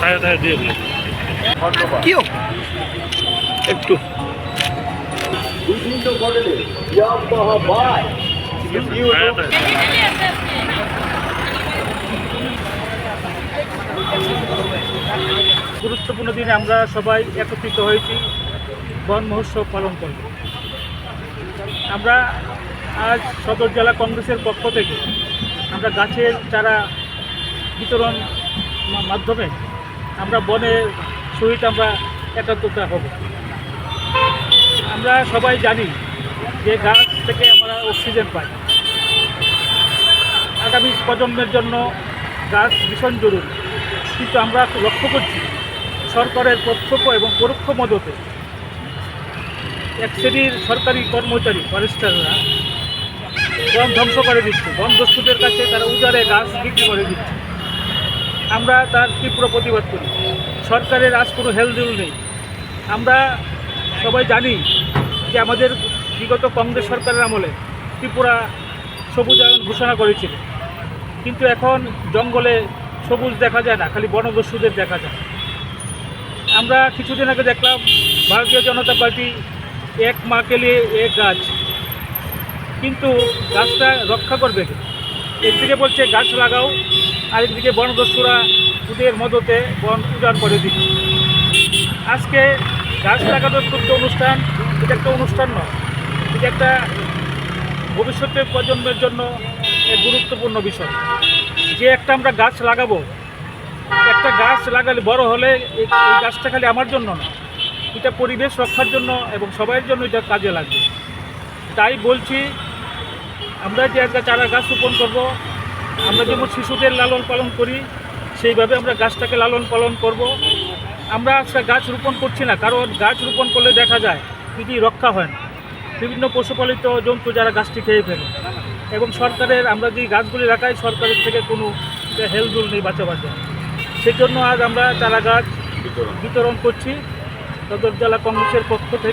ছায়া টায়া দিয়ে দিন কি একটু। বিভিন্ন মডেলে গুরুত্বপূর্ণ দিনে আমরা সবাই একত্রিত হয়েছি বন মহোৎসব পালন করব। আমরা আজ সদর জেলা কংগ্রেসের পক্ষ থেকে আমরা গাছের চারা বিতরণ মাধ্যমে আমরা বনের সহিত আমরা একাত্মতা হব। আমরা সবাই জানি যে গাছ থেকে আমরা অক্সিজেন পাই। আগামী প্রজন্মের জন্য গাছ ভীষণ জরুরি। কিন্তু আমরা লক্ষ্য করছি সরকারের প্রত্যক্ষ এবং পরোক্ষ মদতে এক শ্রেণির সরকারি কর্মচারী ফরেস্টাররা বন ধ্বংস করে দিচ্ছে। বন দস্যুদের কাছে তারা উজারে গাছ বিক্রি করে দিচ্ছে। আমরা তার তীব্র প্রতিবাদ করি। সরকারের আজ কোনো হেলদুল নেই। আমরা সবাই জানি যে আমাদের বিগত কংগ্রেস সরকারের আমলে ত্রিপুরা সবুজায়ন ঘোষণা করেছিল। কিন্তু এখন জঙ্গলে সবুজ দেখা যায় না, খালি বনদস্যুদের দেখা যায়। আমরা কিছুদিন আগে দেখলাম ভারতীয় জনতা পার্টি এক মা কে লিয়ে এক গাছ। কিন্তু গাছটা রক্ষা করবে কে? একদিকে বলছে গাছ লাগাও আরেকদিকে বনদস্যুরা ওদের মদতে বন উজাড় করে দিচ্ছে আজকে গাছ লাগানোর কিন্তু অনুষ্ঠান, এটা একটা অনুষ্ঠান নয়, এটা একটা ভবিষ্যতের প্রজন্মের জন্য গুরুত্বপূর্ণ বিষয়। যে একটা আমরা গাছ লাগাবো, একটা গাছ লাগালে বড় হলে এই এই গাছটা খালি আমার জন্য না, এটা পরিবেশ রক্ষার জন্য এবং সবাইয়ের জন্য এটা কাজে লাগবে। তাই বলছি, আমরা যে একটা চারা গাছ রোপণ করব আমরা যেমন শিশুদের লালন পালন করি, সেইভাবে আমরা গাছটাকে লালন পালন করব। আমরা আজকে গাছ রোপণ করছি না, কারণ গাছ রোপণ করলে দেখা যায় যদি রক্ষা হয় না। বিভিন্ন পশুপালিত জন্তু যারা গাছটি খেয়ে ফেলে। এবং সরকারের, আমরা যে গাছগুলি রাখাই, সরকারের থেকে কোনো হেলদুল নেই বাঁচাবার জন্য। সেই জন্য আজ আমরা চারা গাছ বিতরণ করছি। সদর জেলা কংগ্রেসের পক্ষ থেকে